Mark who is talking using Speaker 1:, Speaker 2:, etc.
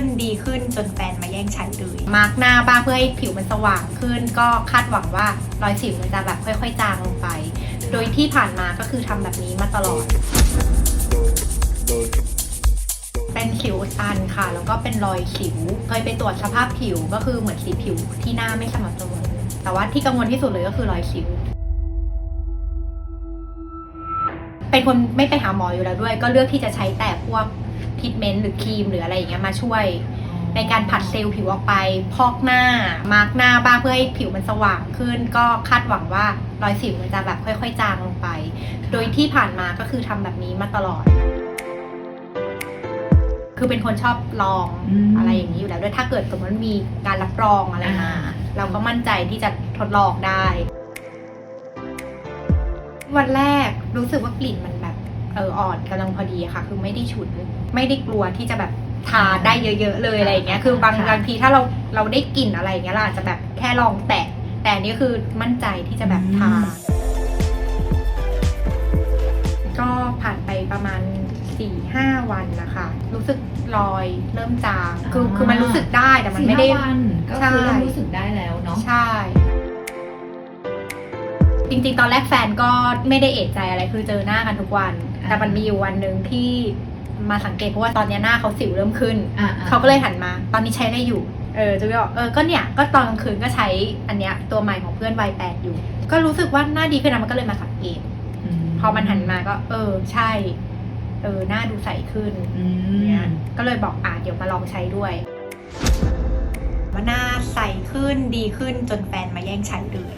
Speaker 1: ขึ้นดีขึ้นจนแฟนมาแย่งใช้เลยมาร์กหน้าบ้างเพื่อให้ผิวมันสว่างขึ้น ก็คาดหวังว่ารอยสิวมันจะแบบค่อย ๆ จางลงไป โดยที่ผ่านมาก็คือทำแบบนี้มาตลอด เป็นสิวอุดตันค่ะ แล้วก็เป็นรอยสิวเคยไปตรวจสภาพผิวก็คือเหมือนสีผิวที่หน้าไม่สม่ำเสมอแต่ว่าที่กังวลที่สุดเลยก็คือรอยสิวเป็นคนไม่ไปหาหมออยู่แล้วด้วย ก็เลือกที่จะใช้แต่พวก พิทเมนต์หรือครีมหรืออะไรอย่างเงี้ยมาช่วย ในการผัดเซลล์ผิวออกไป พอกหน้า มาร์กหน้าบ้างเพื่อให้ผิวมันสว่างขึ้น ก็คาดหวังว่ารอยสิวมันจะแบบค่อย ๆ จางลงไป โดยที่ผ่านมาก็คือทำแบบนี้มาตลอด คือเป็นคนชอบลอง
Speaker 2: อืม
Speaker 1: อะไรอย่างนี้อยู่แล้วด้วยถ้าเกิดสมมติมีการรับรองอะไรมา
Speaker 2: อ่า
Speaker 1: เราก็มั่นใจที่จะทดลองได้ วันแรกรู้สึกว่ากลิ่นมันแบบ เอออ่อนกำลังพอดีอะค่ะ คือไม่ได้ฉุน ไม่ได้กลัวที่จะแบบทาได้เยอะ ๆ เลยอะไรอย่างเงี้ย คือบาง
Speaker 2: ค่ะ
Speaker 1: บางทีถ้าเราเราได้กลิ่นอะไรอย่างเงี้ยเราอาจจะแบบแค่ลองแตะ แต่อันนี่คือมั่นใจที่จะแบบทา ก็ผ่านไปประมาณสี่ห้าวันนะคะ รู้สึกรอยเริ่มจาง คือ
Speaker 2: อ่า
Speaker 1: คือมันรู้สึกได้แต่มันไม่ได้
Speaker 2: สี่ห้าวันก็คือ
Speaker 1: ใช่
Speaker 2: เริ่มรู้สึกได้แล้วเนาะ
Speaker 1: ใช่จริงๆ ตอนแรกแฟนก็ไม่ได้เอะใจอะไรคือเจอหน้ากันทุกวัน
Speaker 2: อ่า
Speaker 1: แต่มันมีอยู่วันหนึ่งที่มาสังเกตเพราะว่าตอนเนี้ยหน้าเขาสิวเริ่มขึ้น
Speaker 2: อ่า
Speaker 1: เขาก็เลยหันมา ตอนนี้ใช้ได้อยู่ เออจะบอกเออก็เนี่ยก็ตอนกลางคืนก็ใช้อันเนี้ยตัวใหม่ของเพื่อนวัยแปดอยู่ ก็รู้สึกว่าหน้าดีขึ้นนะมันก็เลยมาสังเกตพอมันหันมาก็ เออใช่ เออหน้าดูใสขึ้น
Speaker 2: อื
Speaker 1: เนี่ย
Speaker 2: ม
Speaker 1: ก็เลยบอกอะเดี๋ยวมาลองใช้ด้วยว่าหน้าใสขึ้นดีขึ้นจนแฟนมาแย่งใช้เลย